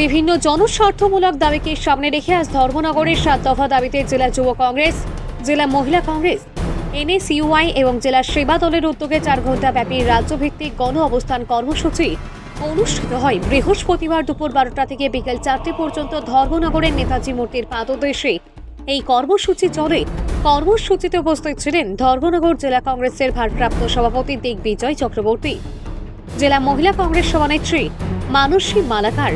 বিভিন্ন জনস্বার্থমূলক দাবিকে সামনে রেখে আজ ধর্মনগরের সাত দফা দাবিতে জেলা যুব কংগ্রেস, জেলা মহিলা কংগ্রেস, এনএসইউআই এবং জেলা সেবা দলের উদ্যোগে চার ঘণ্টা ব্যাপী রাজ্যভিত্তিক গণ অবস্থান কর্মসূচি অনুষ্ঠিত হয়। বৃহস্পতিবার দুপুর বারোটা থেকে বিকেল চারটে পর্যন্ত ধর্মনগরের নেতাজি মূর্তির পাদদেশে এই কর্মসূচি চলে। কর্মসূচিতে উপস্থিত ছিলেন ধর্মনগর জেলা কংগ্রেসের ভারপ্রাপ্ত সভাপতি দিগ্বিজয় চক্রবর্তী, জেলা মহিলা কংগ্রেস সভানেত্রী মানসী মালাকার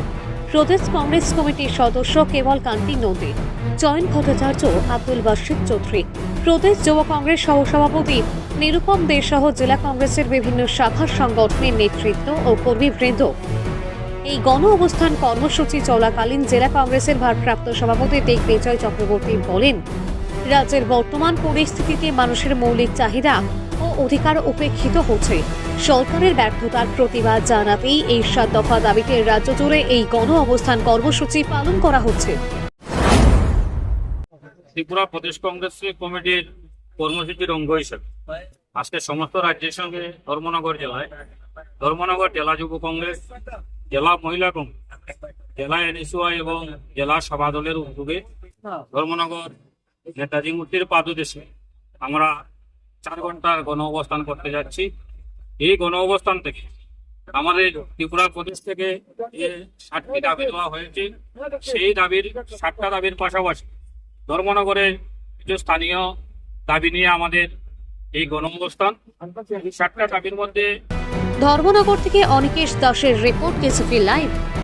প্রদেশ কংগ্রেস কমিটির সদস্য কেবল কান্তি নন্দী জয়ন ভট্টাচার্য, আব্দুল বাসিদ চৌধুরী, প্রদেশ যুব কংগ্রেস সহসভাপতি নিরুপম দে সহ জেলা কংগ্রেসের বিভিন্ন শাখার সংগঠনের নেতৃত্ব ও কর্মীবৃন্দ এই গণ অবস্থান কর্মসূচি চলাকালীন জেলা কংগ্রেসের ভারপ্রাপ্ত সভাপতি দিগ্বিজয় চক্রবর্তী বলেন রাজ্যের বর্তমান পরিস্থিতিতে মানুষের মৌলিক চাহিদা ও অধিকার উপেক্ষিত হচ্ছে। সরকারের ব্যর্থতার প্রতিবাদ জানাতেই এই সাত দফা দাবিতে রাজ্য জুড়ে এই গণ অবস্থান কর্মসূচি পালন করা হচ্ছে। ত্রিপুরা প্রদেশ কংগ্রেস কমিটির কর্মসূচির অঙ্গ হিসেবে আজকে সমস্ত রাজ্যের সঙ্গে ধর্মনগর জেলায়, ধর্মনগর জেলা যুব কংগ্রেস, জেলা মহিলা কংগ্রেস, জেলা এনএসওয়াই এবং জেলা সভা দলের উদ্যোগে ধর্মনগর নেতাজি মূর্তির পাদদেশে আমরা চার ঘণ্টার গণ অবস্থান করতে যাচ্ছি। এই গণ অবস্থান থেকে আমাদের ত্রিপুরা প্রদেশ থেকে যে ষাটটি দাবি দেওয়া হয়েছে, সেই দাবির ষাটটা দাবির পাশাপাশি ধর্মনগরে কিছু স্থানীয় দাবি নিয়ে আমাদের এই গণ অবস্থান। ষাটটা দাবির মধ্যে ধর্মনগর থেকে অনিকেশ দাসের রিপোর্ট কেসিপি লাইভ।